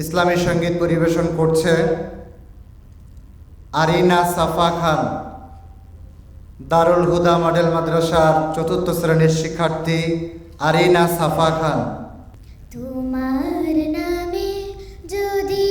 ইসলামী সংগীত পরিবেশন করছে আরিনা সাফা খান, দারুল হুদা মডেল মাদ্রাসার চতুর্থ শ্রেণির শিক্ষার্থী আরিনা সাফা খান। তোমার যদি